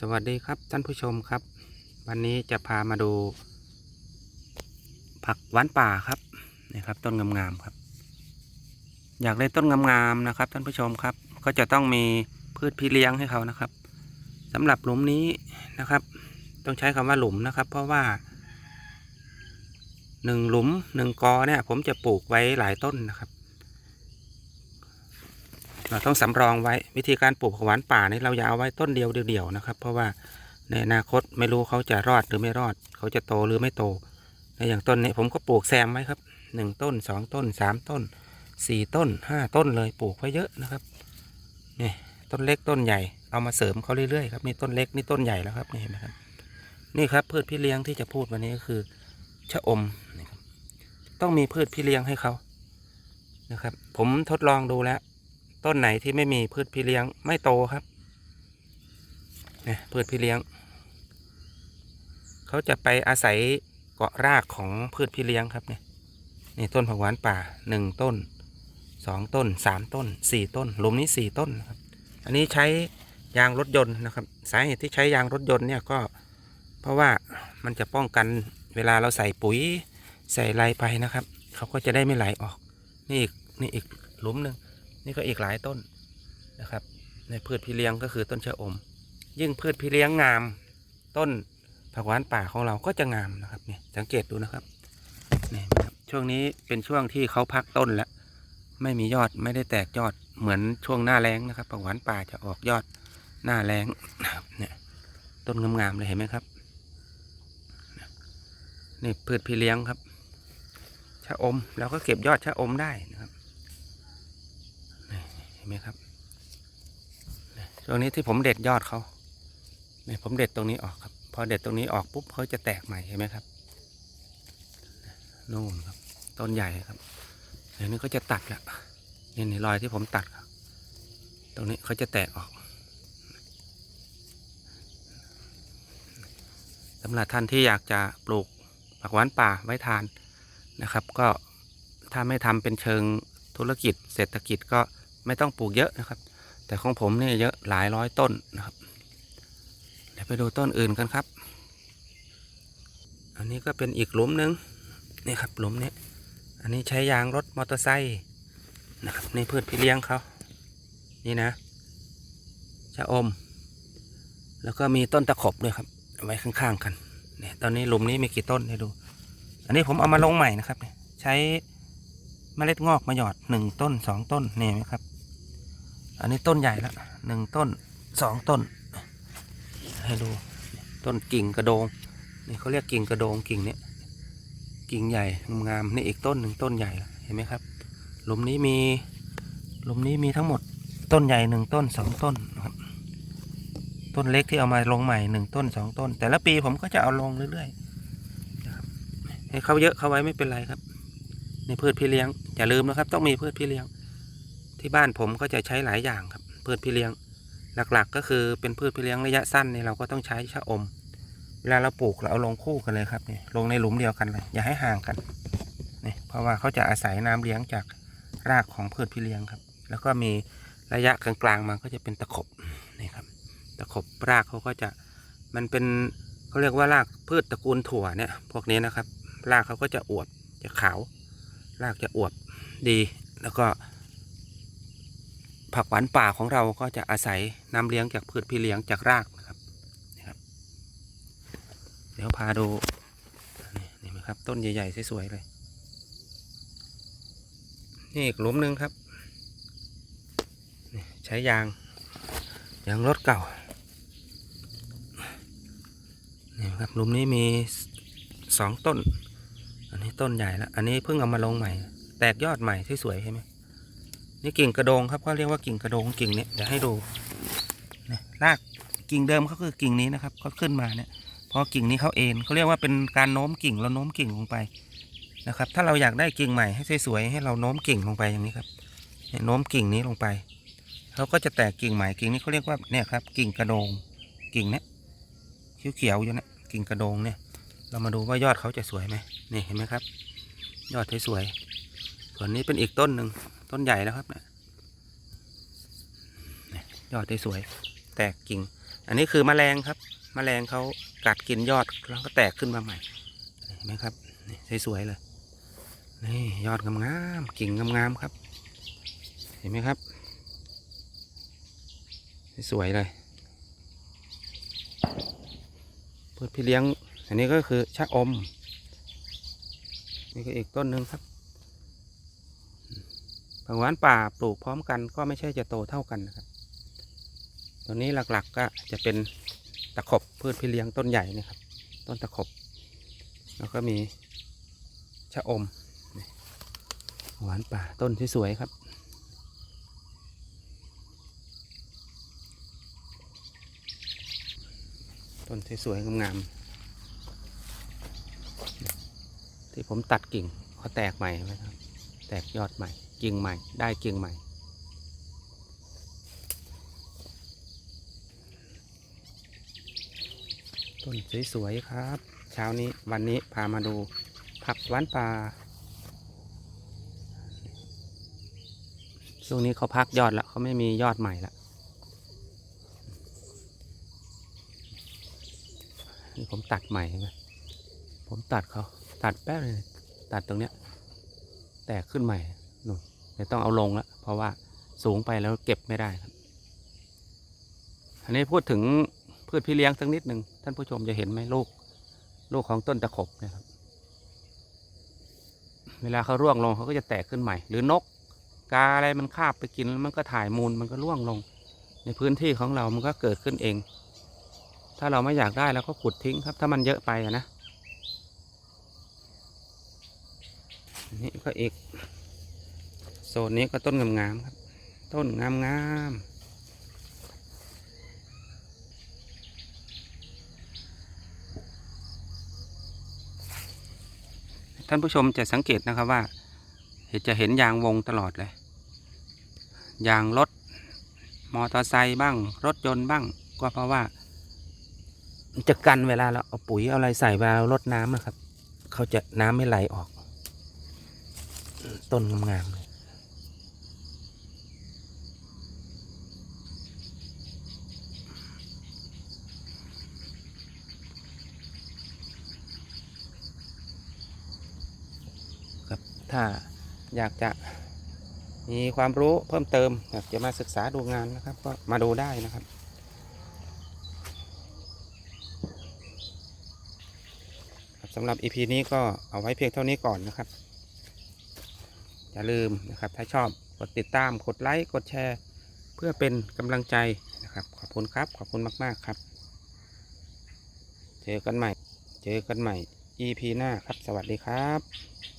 สวัสดีครับท่านผู้ชมครับ วันนี้จะพามาดู ผักหวานป่าครับนี่ครับ ต้นงามๆครับ อยากได้ต้นงามๆนะครับ ท่านผู้ชมครับ ก็จะต้องมีพืชพี่เลี้ยงให้เขานะครับสำหรับหลุมนี้นะครับ ต้องใช้คำว่าหลุมนะครับ เพราะว่าหนึ่งหลุมหนึ่งกอเนี่ย ผมจะปลูกไว้หลายต้นนะครับ เราต้องสำรองไว้วิธีการปลูกหวานป่านี่เราอย่าเอาไว้ต้นเดียวเดียวๆนะครับ เพราะว่าในอนาคตไม่รู้เขาจะรอดหรือไม่รอด เขาจะโตหรือไม่โตในอย่างต้นนี้ผมก็ปลูกแซมไว้ครับหนึ่งต้นสองต้นสามต้นสี่ต้นห้าต้นเลยปลูกไว้เยอะนะครับนี่ต้นเล็กต้นใหญ่เอามาเสริมเขาเรื่อยๆครับนี่ต้นเล็กนี่ต้นใหญ่แล้วครับนี่เห็นไหมครับนี่ครับพืชพี่เลี้ยงที่จะพูดวันนี้ก็คือชะอมนะครับต้องมีพืชพี่เลี้ยงให้เขานะครับ ผมทดลองดูแล้ว ต้นไหนที่ไม่มีพืชพี่เลี้ยงไม่โตครับนี่พืชพี่เลี้ยง เขาจะไปอาศัยเกาะรากของพืชพี่เลี้ยงครับเนี่ยนี่ต้นผักหวานป่าหนึ่งต้นสองต้นสามต้นสี่ต้นหลุมนี้สี่ต้นครับ อันนี้ใช้ยางรถยนต์นะครับ สาเหตุที่ใช้ยางรถยนต์เนี่ยก็เพราะว่ามันจะป้องกันเวลาเราใส่ปุ๋ยใส่ไรไปนะครับ เขาก็จะได้ไม่ไหลออก นี่อีกนี่อีกหลุมหนึ่ง นี่ก็อีกหลายต้นนะครับ ในพืชพี่เลี้ยงก็คือต้นชะอม ยิ่งพืชพี่เลี้ยงงาม ต้นผักหวานป่าของเราก็จะงามนะครับเนี่ยสังเกตดูนะครับนี่นะครับช่วงนี้เป็นช่วงที่เขาพักต้นแล้วไม่มียอดไม่ได้แตกยอดเหมือนช่วงหน้าแล้งนะครับผักหวานป่าจะออกยอดหน้าแล้งนะครับเนี่ยต้นงามๆเลยเห็นไหมครับนี่พืชพี่เลี้ยงครับชะอมเราก็เก็บยอดชะอมได้นะครับ ห็นไหมครับช่วงนี้ที่ผมเด็ดยอดเขาเนี่ยผมเด็ดตรงนี้ออกครับ พอเด็ดตรงนี้ออกปุ๊บเขาจะแตกใหม่เห็นไหมครับนู่นครับต้นใหญ่ครับเดี๋ยวนี้ก็จะตัดละนี่ในรอยที่ผมตัดครับ ตรงนี้เขาจะแตกออกสำหรับท่านที่อยากจะปลูกผักหวานป่าไว้ทานนะครับ ก็ถ้าไม่ทำเป็นเชิงธุรกิจเศรษฐกิจก็ ไม่ต้องปลูกเยอะนะครับ แต่ของผมนี่เยอะหลายร้อยต้นนะครับ เดี๋ยวไปดูต้นอื่นกันครับ อันนี้ก็เป็นอีกหลุมหนึ่งนี่ครับหลุมนี้อันนี้ใช้ยางรถมอเตอร์ไซค์นะครับในพืชพี่เลี้ยงเขานี่นะชะอม แล้วก็มีต้นตะขบด้วยครับไว้ข้างๆกันเนี่ยตอนนี้หลุมนี้มีกี่ต้นให้ดู อันนี้ผมเอามาลงใหม่นะครับ ใช้เมล็ดงอกมาหยอดหนึ่งต้นสองต้นนี่ไหมครับ อันนี้ต้นใหญ่ล้วหนึ่งต้นสองต้น ให้ดูต้นกิ่งกระโดงนี่เขาเรียกกิ่งกระโดงกิ่งเนี้ยกิ่งใหญ่งามนี่อีกต้นหนึ่งต้นใหญ่เห็นไหมครับหลุมนี้มีหลุมนี้มีทั้งหมดต้นใหญ่หนึ่งต้นสองต้นครับต้นเล็กที่เอามาลงใหม่หนึ่งต้นสองต้น แต่ละปีผมก็จะเอาลงเรื่อยๆให้เขาเยอะเขาไว้ไม่เป็นไรครับ ในพืชพี่เลี้ยงอย่าลืมนะครับ ต้องมีพืชพี่เลี้ยง ที่บ้านผมก็จะใช้หลายอย่างครับพืชพี่เลี้ยง หลักๆ ก็คือเป็นพืชพี่เลี้ยงระยะสั้นเนี่ยเราก็ต้องใช้ชะอม เวลาเราปลูกเราเอาลงคู่กันเลยครับนี่ลงในหลุมเดียวกันเลย อย่าให้ห่างกันนี่เพราะว่าเขาจะอาศัยน้ำเลี้ยงจากรากของพืชพี่เลี้ยงครับ แล้วก็มีระยะกลางๆมาก็จะเป็นตะขบนี่ครับตะขบรากเขาก็จะมันเป็นเขาเรียกว่ารากพืชตระกูลถั่วเนี่ยพวกนี้นะครับรากเขาก็จะอวบจะขาวรากจะอวบดีแล้วก็ ผักหวานป่าของเราก็จะอาศัยน้ำเลี้ยงจากพืชพี่เลี้ยงจากรากนะครับนี่ครับ เดี๋ยวพาดูนี่นี่ไหมครับต้นใหญ่ๆสวยๆเลย นี่อีกหลุมหนึ่งครับใช้ยางยางรถเก่านี่ครับหลุมนี้มีสองต้น อันนี้ต้นใหญ่แล้วอันนี้เพิ่งเอามาลงใหม่ แตกยอดใหม่สวยๆใช่ไหม นี่กิ่งกระโดงครับเขาเรียกว่ากิ่งกระโดงกิ่งเนี้ยเดี๋ยวให้ดูนี่ยรากกิ่งเดิมเขาคือกิ่งนี้นะครับเขาขึ้นมาเนี่ยพอกิ่งนี้เขาเอ็นเขาเรียกว่าเป็นการโน้มกิ่งเราโน้มกิ่งลงไปนะครับ ถ้าเราอยากได้กิ่งใหม่ให้สวยๆให้เราโน้มกิ่งลงไปอย่างนี้ครับเนี่ยโน้มกิ่งนี้ลงไปเขาก็จะแตกกิ่งใหม่กิ่งนี้เขาเรียกว่าเนี่ยครับกิ่งกระโดงกิ่งเนี้ยเขียวๆอยู่เนี่ยกิ่งกระโดงเนี่ย เรามาดูว่ายอดเขาจะสวยไหมนี่เห็นไหมครับ ยอดสวยๆส่วนนี้เป็นอีกต้นหนึ่ง ต้นใหญ่แล้วครับเนะี่ยยอดได้สวย แตกกิ่ง อันนี้คือแมลงครับแมลงเขากัดกินยอดแล้วก็แตกขึ้นมาใหม่เห็นไหมครับนี่สวยๆเลยนี่ยอดงามๆกิ่งงามๆครับ เห็นไหมครับ สวยเลยพืชพี่เลี้ยง อันนี้ก็คือชะอม นี่ก็อีกต้นหนึ่งครับ ผักหวานป่าปลูกพร้อมกันก็ไม่ใช่จะโตเท่ากันนะครับ ตัวนี้หลักๆก็จะเป็นตะขบพืชพี่เลี้ยงต้นใหญ่นะครับ ต้นตะขบ แล้วก็มีชะอมหวานป่าต้นสวยๆครับ ต้นสวยๆงามๆที่ผมตัดกิ่งเขาแตกใหม่ไหมครับ แตกยอดใหม่ กิ่งใหม่ ได้กิ่งใหม่ ต้นสวยๆครับ เช้านี้วันนี้พามาดูผักหวานป่าช่วงนี้เขาพักยอดแล้วเขาไม่มียอดใหม่ละนี่ผมตัดใหม่ใช่ไหมผมตัดเขาตัดแป๊บเลยตัดตรงเนี้ย แตกขึ้นใหม่ เดี๋ยวต้องเอาลงแล้วเพราะว่าสูงไปแล้วเก็บไม่ได้ครับ อันนี้พูดถึงพืชพี่เลี้ยงสักนิดหนึ่งท่านผู้ชมจะเห็นไหมลูกลูกของต้นตะขบเนะครับ เวลาเขาร่วงลงเขาก็จะแตกขึ้นใหม่ หรือนกกาอะไรมันคาบไปกินแล้วมันก็ถ่ายมูลมันก็ร่วงลง ในพื้นที่ของเรามันก็เกิดขึ้นเอง ถ้าเราไม่อยากได้เราก็ขุดทิ้งครับ ถ้ามันเยอะไปนะนี่ก็อีก นนี้ก็ต้นงามๆครับ ต้นงามๆท่านผู้ชมจะสังเกตนะครับว่าเห็นจะเห็นยางวงตลอดเลย ยางรถมอเตอร์ไซค์บ้าง รถยนต์บ้าง ก็เพราะว่า จะกันเวลาเราเอาปุ๋ยเอาอะไรใส่เวลาเรารดน้ำนะครับ เขาจะน้ำไม่ไหลออก ต้นงามๆเลย ถ้าอยากจะมีความรู้เพิ่มเติมอยากจะมาศึกษาดูงานนะครับ ก็มาดูได้นะครับครับ สำหรับ EP นี้ก็เอาไว้เพียงเท่านี้ก่อนนะครับ อย่าลืมนะครับ ถ้าชอบกดติดตามกดไลค์กดแชร์ เพื่อเป็นกำลังใจนะครับ ขอบคุณครับขอบคุณมาก ๆ ครับ เจอกันใหม่ เจอกันใหม่ EP หน้าครับ สวัสดีครับ